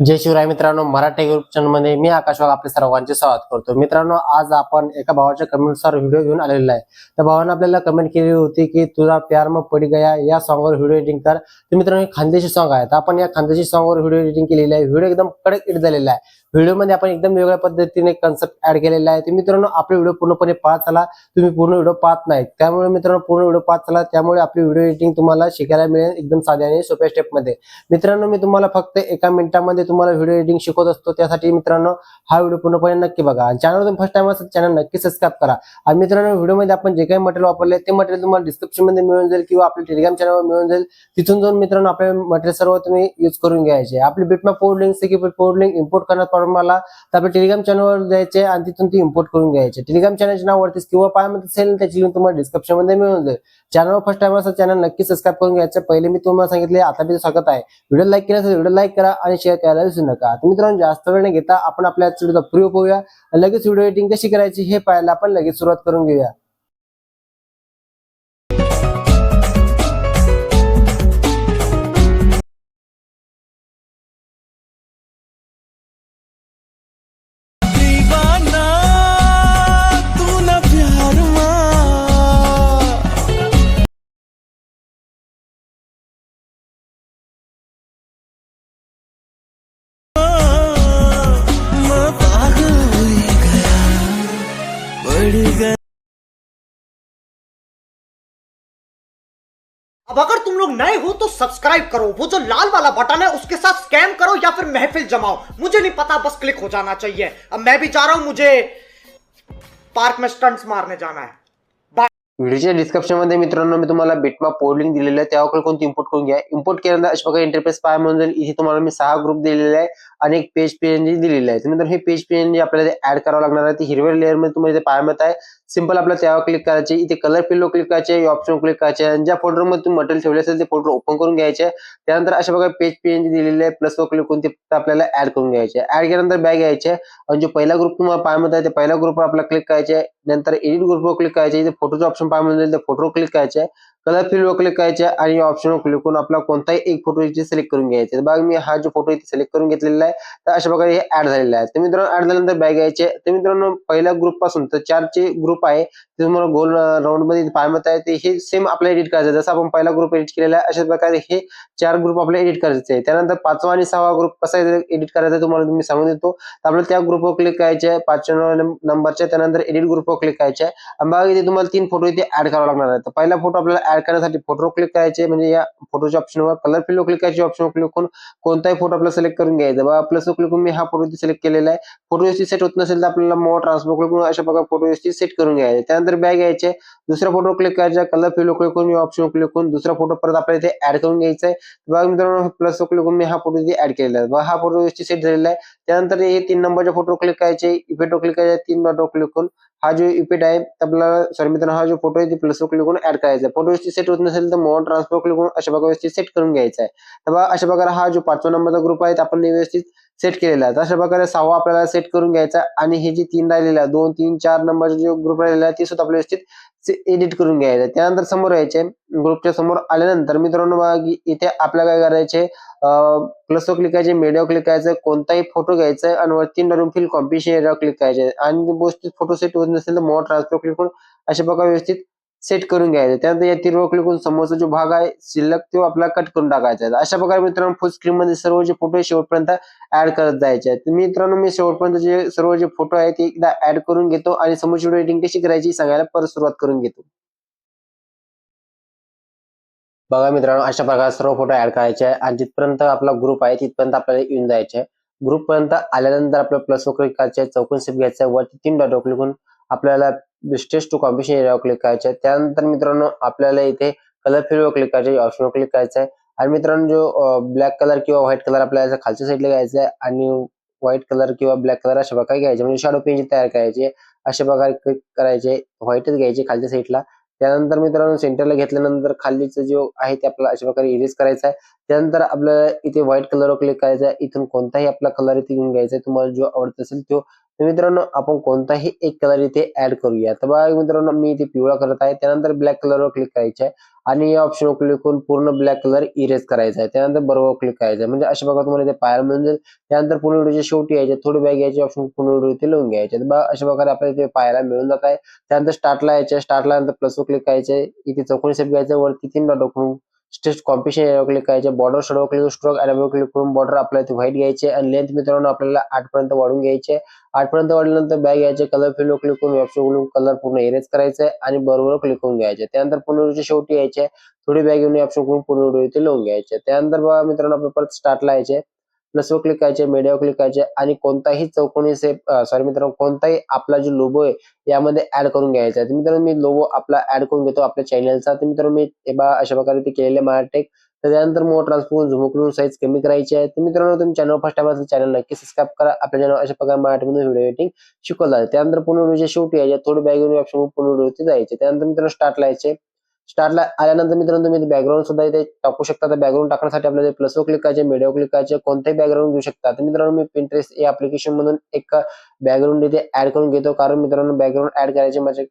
जय शिवराय मित्रांनो मराठी ग्रुप चॅनलमध्ये मी आकाश वाघ आपले सर्वांचे स्वागत करतो. मित्रांनो आज आपण एका भावाच्या कमेंटनुसार व्हिडिओ घेऊन आलेला आहे. त्या भावानं आपल्याला कमेंट केली होती की तुझा प्यार मग पडी गया या सॉंगवर व्हिडिओ एडिटिंग कर. तर मित्रांनो खानदेशी सॉंग आहे. तर आपण या खानदेशी सॉंगवर व्हिडिओ एडिटिंग केलेली आहे. व्हिडिओ एकदम कडक एडिट झालेला आहे. व्हिडिओमध्ये आपण एकदम वेगळ्या पद्धतीने कन्सेप्ट ऍड केलेला आहे. तर मित्रांनो आपले व्हिडिओ पूर्णपणे पाहत चला. तुम्ही पूर्ण व्हिडिओ पाहत नाही त्यामुळे मित्रांनो पूर्ण व्हिडिओ पाहत चला. त्यामुळे आपली व्हिडिओ एडिटिंग तुम्हाला शिकायला मिळेल एकदम साध्या आणि सोप्या स्टेपमध्ये मित्रांनो मी तुम्हाला फक्त एका मिनिटामध्ये तुम्हाला व्हिडिओ एडिटिंग शिकवत असतो त्यासाठी मित्रांनो हा व्हिडिओ पूर्णपणे नक्की बघा. आणि चॅनल तुम्ही फर्स्ट टाइम असेल चॅनल नक्की सबस्क्राईब करा. आणि मित्रांनो व्हिडिओमध्ये आपण जे काही मटेरियल वापरले ते मटेरियल तुम्हाला डिस्क्रिप्शनमध्ये मिळून जाईल किंवा आपल्या टेलिग्राम चॅनलवर मिळून जाईल. तिथून जाऊन मित्रांनो आपले मटेरियल सर्व तुम्ही युज करून घ्यायचे. आपली बिटमॅप पोर्ट लिंक सिकी पोर्ट लिंक इम्पोर्ट करण्यात प्रॉब्लेम आला तर आपल्या टेलिग्राम चॅनलवर जायचे आणि तिथून ती इम्पोर्ट करून घ्यायचे. टेलिग्राम चॅनलचे नाव वरतीच किंवा पायामध्ये असेल त्याची लिंक तुम्हाला डिस्क्रिप्शनमध्ये मिळून जाईल. चॅनल फर्स्ट टाइम असेल चॅनल नक्की सबस्क्राईब करून घ्यायचं. पहिले मी तुम्हाला सांगितले आता मी स्वागत आहे. व्हिडिओ लाईक केला असेल व्हिडिओ लाईक करा आणि शेअर करायला विसरू नका मित्रांनो जास्त वेळ न घेता आपण आपल्या व्हिडिओचा प्रयोग पाहूया. लगेच व्हिडिओ एडिटिंग कशी करायची हे पाहायला आपण लगेच सुरुवात करून घेऊया. अब अगर तुम लोग नए हो तो सब्सक्राइब करो। वो जो लाल वाला बटन है, उसके साथ स्कैम करो या फिर महफिल जमाओ। मुझे नहीं पता, बस क्लिक हो जाना चाहिए। अब मैं भी जा रहा हूँ, मुझे पार्क में स्टंट्स मारने जाना है। व्हिडिओच्या डिस्क्रिप्शन मध्ये मित्रांनो, मी तुम्हाला बिटमॅप पोर्ट लिंक दिलेलं आहे. त्यावर कोणती इम्पोर्ट करून घ्या. इम्पोर्ट केल्यानंतर अशा प्रकारे इंटरफेस पाय म्हणून इथे तुम्हाला मी सहा ग्रुप दिलेले आहे आणि एक पेज पीएनजी दिलेली आहे. तर मित्रांनो, हे पेज पीएनजी आपल्याला ऍड करावं लागणार आहे, ती हिरव्या लेअर मध्ये तुम्हाला मिळत आहे. सिंपल आपल्याला त्यावर क्लिक करायचे इथे कलर पिल्लो क्लिक करायचे ऑप्शन क्लिक करायचे आणि ज्या फोल्डरमध्ये तुम्ही मटेरियल ठेवले असेल ते फोल्डर ओपन करून घ्यायचे. त्यानंतर अशा प्रकारे पेज पीएनजी दिलेले आहे प्लस वर क्लिक करून ते आपल्याला ऍड करून घ्यायचे. ऍड केल्यानंतर बॅग घ्यायचे. आणि जो पहिला ग्रुप तुम्हाला पाय आहे ते पहिल्या ग्रुपवर आपल्याला क्लिक करायचे. नंतर एडिट ग्रुपवर क्लिक करायचे. इथे फोटोचं ऑप्शन पाय ते जाईल फोटोवर क्लिक करायचे. कलर फिल्डवर क्लिक करायचे आणि ऑप्शनवर क्लिक करून आपला कोणताही एक फोटो इथे सिलेक्ट करून घ्यायचे. बघा मी हा जो फोटो इथे सिलेक्ट करून घेतलेला आहे तर अशा प्रकारे हे ऍड झालेला आहे. तर मित्रांनो ऍड झाल्यानंतर बॅग घ्यायचे. तर मित्रांनो पहिल्या ग्रुपपासून तर चारचे ग्रुप आहे ते तुम्हाला गोल राऊंडमध्ये पाहत आहे ते हे सेम आपल्याला एडिट करायचं जसं आपण पहिला ग्रुप एडिट केलेला आहे अशाच प्रकारे हे चार ग्रुप आपल्याला एडिट करायचे आहे. त्यानंतर पाचवा आणि सहावा ग्रुप कसा एडिट करायचा तुम्हाला तुम्ही सांगून देतो. तर आपल्याला त्या ग्रुपवर क्लिक करायचे आहे पाचव्या नंबरच्या त्यानंतर एडिट ग्रुपवर क्लिक करायचे आहे. आणि बघा इथे तुम्हाला तीन फोटो इथे ऍड करावा लागणार आहे तर पहिला फोटो आपल्याला ऍड करण्यासाठी फोटो क्लिक करायचे म्हणजे या फोटोच्या ऑप्शनवर कलर फिल्ड क्लिक करायचे ऑप्शनवर क्लिक करून कोणताही फोटो आपल्याला सिलेक्ट करून घ्यायचा बघा प्लस क्लिक करून मी हा फोटो सिलेक्ट केलेला आहे. फोटो व्यवस्थित सेट होत नसेल तर आपल्याला मोर ट्रान्सफर क्लिक करून अशा प्रकारे फोटो व्यवस्थित सेट करून घ्यायचे. त्यानंतर बॅग घ्यायचे. दुसरा फोटो क्लिक करायचा. कलर फिल क्लिक करून ऑप्शन क्लिक करून दुसरा फोटो परत आपल्याला इथे ऍड करून घ्यायचा आहे बघा मित्रांनो प्लस क्लिक करून मी हा फोटो इथे ऍड केलेला आहे. बघा हा फोटो व्यवस्थित सेट झालेला आहे. त्यानंतर हे तीन नंबरचे फोटो क्लिक करायचे. फोटो क्लिक करायचे. तीन फोटो क्लिक करून हा जो इफेक्ट आहे तर आपल्याला सॉरी मित्रांनो हा जो फोटो आहे प्लस क्लिक करून ऍड करायचा फोटो व्यवस्थित सेट होत नसेल तर मोर ट्रान्सफर क्लिक करून अशा प्रकारे व्यवस्थित सेट करून घ्यायचा आहे. तर बघा अशा प्रकारे हा जो पाचवा नंबरचा ग्रुप आहे तो आपण व्यवस्थित सेट केलेला आहे. अशा प्रकारे सहावा आपल्याला सेट करून घ्यायचा आणि हे जे तीन राहिलेला आहे दोन तीन चार नंबरचा जो ग्रुप राहिलेला आहे ते सुद्धा आपल्या व्यवस्थित एडिट करून घ्यायचं. त्यानंतर समोर यायचे. ग्रुपच्या समोर आल्यानंतर मित्रांनो बघा इथे आपल्याला काय करायचे? प्लस क्लिक करायचे मीडिया क्लिक करायचं कोणताही फोटो घ्यायचा आहे आणि वरती नरून फिल कॉम्पिशन एरियावर क्लिक करायचे. आणि गोष्टी फोटो सेट होत नसेल तर मोर ट्रान्सफर क्लिक करून अशा प्रकारे व्यवस्थित सेट करून घ्यायचं. त्यानंतर या तिरवर क्लिक करून समोरचा जो भाग आहे शिल्लक तो आपला कट करून टाकायचा आहे. अशा प्रकारे मित्रांनो फुल स्क्रीन मध्ये सर्व जे फोटो शेवटपर्यंत ऍड करत जायचे आहेत. मित्रांनो मी शेवटपर्यंत जे सर्व जे फोटो आहे ते एकदा ऍड करून घेतो आणि समोरची व्हिडिओ एडिटिंग कशी करायची सांगायला परत सुरुवात करून घेतो. बघा मित्रांनो अशा प्रकारे सर्व फोटो ऍड करायचे आहे आणि जिथपर्यंत आपला ग्रुप आहे तिथपर्यंत आपल्याला येऊन जायचे आहे. ग्रुप पर्यंत आल्यानंतर आपल्याला प्लस क्लिक करायचे आहे चौकोन स्टेप आहे. वरती तीन डॉट क्लिक करून आपल्याला स्टेज टू कॉम्पिटिशन एरियावर क्लिक करायचं आहे त्यानंतर मित्रांनो आपल्याला इथे कलर फिल्डवर क्लिक करायचे ऑप्शनवर क्लिक करायचं आहे आणि मित्रांनो जो ब्लॅक कलर किंवा व्हाईट कलर आपल्याला खालच्या साईडला घ्यायचा आहे आणि व्हाईट कलर किंवा ब्लॅक कलर अशा प्रकारे घ्यायचे. म्हणजे शॅडो पेज तयार करायचे अशा प्रकारे क्लिक करायचे व्हाईटच घ्यायचे खालच्या साईडला त्यानंतर मित्रांनो सेंटरला घेतल्यानंतर खालीचं जो आहे ते आपल्याला अशा प्रकारे इरेज करायचा आहे. त्यानंतर आपल्याला इथे व्हाईट कलरवर क्लिक करायचा आहे. इथून कोणताही आपला कलर इथे घेऊन घ्यायचा आहे. तुम्हाला जो आवडत असेल तो तर मित्रांनो आपण कोणताही एक कलर इथे ऍड करूया. तर बघा मित्रांनो मी इथे पिवळा करत आहे. त्यानंतर ब्लॅक कलरवर क्लिक करायचे आहे. आणि या ऑप्शनवर क्लिक करून पूर्ण ब्लॅक कलर इरेज करायचा आहे. त्यानंतर बरोबर क्लिक करायचं आहे. म्हणजे अशा प्रकारे तुम्हाला इथे पाहायला मिळून जाईल. त्यानंतर पूर्ण व्हिडिओच्या शेवटी यायचे. थोडी बॅग यायचे ऑप्शन पूर्ण व्हिडिओ इथे लिहून घ्यायचे. तर बघा अशा प्रकारे आपल्याला इथे पाहायला मिळून जात आहे. त्यानंतर स्टार्टला यायचे. स्टार्टला नंतर प्लसवर क्लिक करायचे. इथे चौकोनी सेप घ्यायचं. वरती तीन डॉट स्टेट स्टेज कॉम्पिशन यावर क्लिक करायचे. बॉर्डर शेडो क्लिक स्ट्रोक ॲडवर क्लिक करून बॉर्डर आपल्याला इथे व्हाईट घ्यायचे. आणि लेंथ मित्रांनो आपल्याला आठ पर्यंत वाढून घ्यायचे. आठ पर्यंत वाढल्यानंतर बॅग घ्यायचे. कलर फिल क्लिक करून वेबसाईट कलर पूर्ण इरेज करायचे आणि बरोबर क्लिक करून घ्यायचे. त्यानंतर पूर्ण शेवटी यायचे. थोडी बॅग घेऊन वेबसाईट करून पूर्ण इथे लावून घ्यायचे. त्यानंतर बघा मित्रांनो आपण परत स्टार्टला यायचे. प्लसवर क्लिक करायचे मीडियावर क्लिक करायचे आणि कोणताही चौकोनी सेप सॉरी मित्रांनो कोणताही आपला जो लोगो आहे यामध्ये ऍड करून घ्यायचा आहे. मित्रांनो मी लोगो आपला ऍड करून घेतो आपल्या चॅनलचा तर मित्रांनो मी बा अशा प्रकारे ते केलेले महाटेक तर त्यानंतर मग ट्रान्सफॉर्म झुम करून साईज कमी करायची आहे. तर मित्रांनो तुम्ही चॅनल फर्स्ट टाइम असेल चॅनल नक्की सबस्क्राईब करा. आपल्या चॅनल अशा प्रकारे मराठीमध्ये व्हिडिओ एडिटिंग शिकवलं आहे त्यानंतर पूर्ण व्हिडिओच्या शेवटी यायचे थोडी बॅग घेऊन ऑप्शन पूर्ण व्हिडिओ जायचे त्यानंतर मित्रांनो स्टार्ट लायचे स्टारला आल्यानंतर मित्रांनो तुम्ही बॅकग्राऊंड सुद्धा इथे टाकू शकता. तर बॅकग्राऊंड टाकण्यासाठी आपल्याला प्लसवर क्लिक करायचे मीडियावर क्लिक करायचे कोणतेही बॅकग्राऊंड घेऊ शकता. तर मित्रांनो मी पिंटरेस्ट या ऍप्लिकेशन मधून एक बॅकग्राऊंड इथे ऍड करून घेतो. कारण मित्रांनो बॅकग्राऊंड ऍड करायचे माझे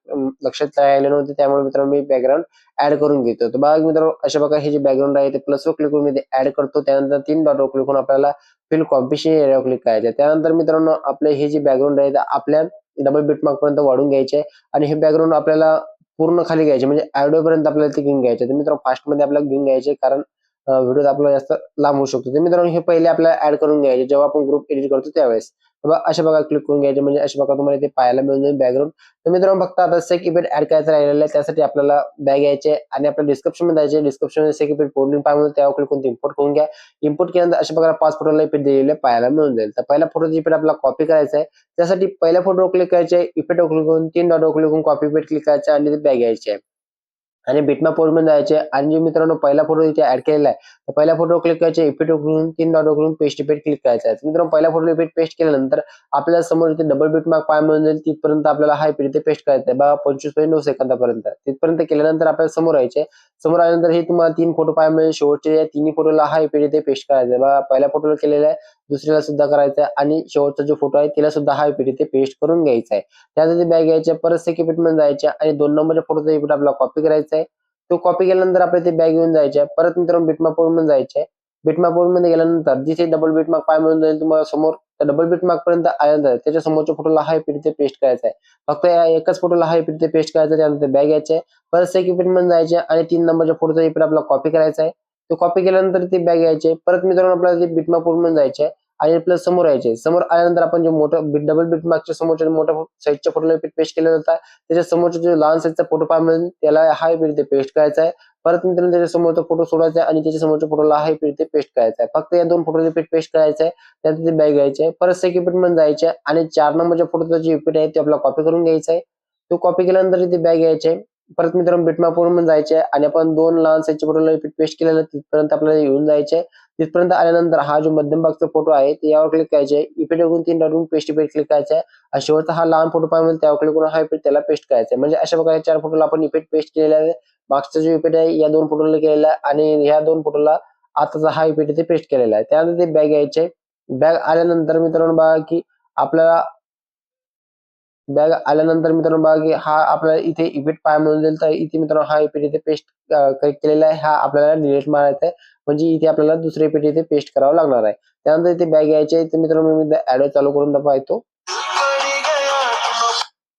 लक्षात राहिले नव्हते. त्यामुळे मित्रांनो मी बॅकग्राऊंड ऍड करून घेतो. तर बघा मित्रांनो अशा प्रकारे हे जे बॅकग्राऊंड आहे ते प्लसवर क्लिक करून मी ऍड करतो. त्यानंतर तीन डॉटवर क्लिक करून आपल्याला फिल कॉम्पिशन एरियावर क्लिक करायचे. त्यानंतर मित्रांनो आपले हे जे बॅकग्राऊंड आहे ते आपल्या डबल बीट मार्क पर्यंत वाढून घ्यायचे. आणि हे बॅकग्राऊंड आपल्याला पूर्ण खाली घ्यायचे. म्हणजे आयडोपर्यंत आपल्याला ते घेऊन घ्यायचे. तर मित्रांनो फास्टमध्ये आपल्याला घेऊन घ्यायचे कारण व्हिडिओ आपला जास्त लांब होऊ शकतो. तर मित्रांनो हे पहिले आपल्याला ऍड करून घ्यायचे जेव्हा आपण ग्रुप एडिट करतो त्यावेळेस. बघा अशा प्रकारे क्लिक करून घ्यायचे म्हणजे अशा प्रकारे तुम्हाला ते पाहायला मिळून जाईल बॅकग्राऊंड तर मित्रांनो फक्त आता सेक इफेक्ट ऍड करायचं राहिलेलं आहे. त्यासाठी आपल्याला बॅग घ्यायचे आणि आपल्या डिस्क्रिप्शनमध्ये जायचे. डिस्क्रिप्शनमध्ये सेक इफेक्ट फोल्डिंग पाहिजे त्यावर क्लिक करून इम्पोर्ट करून घ्या. इम्पोर्ट केल्यानंतर अशा प्रकारे पाच फोटोला इफेक्ट दिलेले पाहायला मिळून जाईल. तर पहिला फोटोचा इफेक्ट आपल्याला कॉपी करायचा आहे. त्यासाठी पहिल्या फोटोवर क्लिक करायचे. इफेक्ट क्लिक करून तीन डॉटवर क्लिक करून कॉपी इफेक्ट क्लिक करायचे आणि ते बॅग घ्यायचे आहे. आणि बिटमा मध्ये जायचे. आणि जे मित्रांनो पहिला फोटो इथे ऍड केलेला आहे तर पहिला फोटो क्लिक करायचे इफेक्ट उघडून तीन डॉट उघडून पेस्ट इफेक्ट क्लिक करायचा आहे. मित्रांनो पहिल्या फोटो इफेक्ट पेस्ट केल्यानंतर आपल्याला समोर इथे डबल बिटमार्क पाय मिळून जाईल. तिथपर्यंत आपल्याला हा इफेक्ट इथे पेस्ट करायचा आहे. बघा पंचवीस पॉईंट नऊ सेकंदापर्यंत. तिथपर्यंत केल्यानंतर आपल्याला समोर यायचे समोर आल्यानंतर हे तुम्हाला तीन फोटो पाय मिळेल. शेवटचे या तिन्ही फोटोला हा इफेक्ट इथे पेस्ट करायचा आहे. बघा पहिल्या फोटोला केलेला आहे. दुसऱ्याला सुद्धा करायचा आहे. आणि शेवटचा जो फोटो आहे तिला सुद्धा हा इफेक्ट इथे पेस्ट करून घ्यायचा आहे. त्यासाठी बॅग घ्यायच्या परत सेक इफेक्टमध्ये आणि दोन नंबरच्या फोटोचा इफेक्ट आपल्याला कॉपी करायचा तो कॉपी केल्यानंतर आपल्याला ते बॅग घेऊन जायचे. परत मित्रांनो बिटमार्कमध्ये जायचे. बिटमार्कमध्ये गेल्यानंतर जिथे डबल बिटमार्क पाय मिळून जाईल तुम्हाला समोर डबल बिटमार्क पर्यंत आल्यानंतर त्याच्या समोरच्या फोटोला हाय पीठ ते पेस्ट करायचा आहे. फक्त या एकाच फोटोला हाय पीठ ते पेस्ट करायचा त्यानंतर बॅग यायचे. परत सेकंड पीठमध्ये जायचे आणि तीन नंबरच्या फोटोचा इफेक्ट आपल्याला कॉपी करायचा आहे. तो कॉपी केल्यानंतर ती बॅग यायचे. परत मित्रांनो आपल्याला ते बिटमार्कमध्ये जायचे आणि प्लस समोर यायचे. समोर आल्यानंतर आपण जे मोठं डबल बिटमार्कच्या समोरच्या मोठ्या साईजच्या फोटोला पेस्ट केलेला होता. त्याच्या समोरचा जो लहान साईजचा फोटो पाहिजे त्याला हाय बीट ते पेस्ट करायचा आहे. परत मित्रांनो त्याच्या समोरचा फोटो सोडायचा आहे आणि त्याच्या समोरच्या फोटोला हाय इफेक्ट ते पेस्ट करायचा आहे. फक्त या दोन फोटोचे पीठ पेस्ट करायचं आहे. त्यानंतर ते बॅग घ्यायचे परत सेक पीठमध्ये जायचे आणि चार नंबरच्या फोटोचा जे पीठ आहे ते आपल्याला कॉपी करून घ्यायचा आहे. तो कॉपी केल्यानंतर ते बॅग घ्यायचे परत मित्रांनो बिटमार्क म्हणून जायचे आणि आपण दोन लहान साईजच्या फोटोला पेस्ट केलेलं तिथपर्यंत आपल्याला येऊन जायचे तिथपर्यंत आल्यानंतर हा जो मध्यम भागचा फोटो आहे ते यावर क्लिक करायचे इफेक्ट करून तीन डॉट पेस्ट इफेक्ट क्लिक करायचा आणि शेवटचा हा लहान फोटो पाहिजे त्यावर क्लिक करून हा इफेक्ट त्याला पेस्ट करायचा आहे म्हणजे अशा प्रकारे चार फोटोला आपण इफेक्ट पेस्ट केलेला आहे मागचा जो इफेक्ट आहे या दोन फोटोला केलेला आहे आणि ह्या दोन फोटोला आताचा हा इफेक्ट इथे पेस्ट केलेला आहे. त्यानंतर ते बॅग यायचे. बॅग आल्यानंतर मित्रांनो बघा की आपल्याला बॅग आल्यानंतर मित्रांनो बघा की हा आपल्याला इथे इफेक्ट पाय म्हणून जाईल. तर इथे मित्रांनो हा इफेक्ट इथे पेस्ट केलेला आहे. हा आपल्याला डिलीट मारायचा आहे. म्हणजे इथे आपल्याला दुसरे इफेक्ट इथे पेस्ट करावं लागणार आहे. त्यानंतर इथे बॅग यायचे तर मित्रांनो मी ऍडो चालू करून दाखवतो.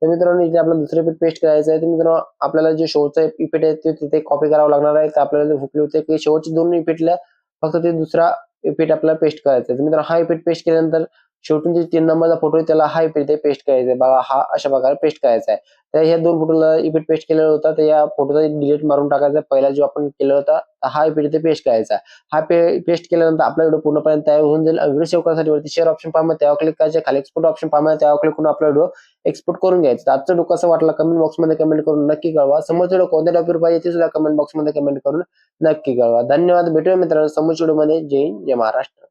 तर मित्रांनो इथे आपल्याला दुसरे इफेक्ट पेस्ट करायचं आहे. तर मित्रांनो आपल्याला जे शोचा इफेक्ट आहे ते तिथे कॉपी करावं लागणार आहे. तर आपल्याला हुकले होते की शेवटचे दोन इफेक्टला फक्त ते दुसरा इफेक्ट आपल्याला पेस्ट करायचा आहे. मित्रांनो हा इफेक्ट पेस्ट केल्यानंतर शेवटून जे तीन नंबरचा फोटो आहे त्याला हा इफेक्ट पेस्ट करायचा आहे बघा हा अशा प्रकारे पेस्ट करायचा आहे तर ह्या दोन फोटोला इफेक्ट पेस्ट केलेला होता तर या फोटोचा डिलीट मारून टाकायचा पहिला जो आपण केला होता हा इफेक्ट इथे पेस्ट करायचा. हा पेस्ट केल्यानंतर आपला व्हिडिओ पूर्णपणे तयार होऊन जाईल. व्हिडिओ सेव्ह करण्यासाठी वरती शेअर ऑप्शन पाहिजे त्यावर क्लिक करायचे. खाली एक्सपोर्ट ऑप्शन पाहिजे त्यावर क्लिक करून आपला व्हिडिओ एक्सपोर्ट करून घ्यायचा. आजचा व्हिडिओ कसा वाटला कमेंट बॉक्समध्ये कमेंट करून नक्की कळवा. समोरचा व्हिडिओ कोणत्या टॉपिक पाहिजे ते सुद्धा कमेंट बॉक्समध्ये कमेंट करून नक्की कळवा. धन्यवाद. भेटूया मित्रांनो समोरच्या व्हिडिओमध्ये जय हिंद जय महाराष्ट्र.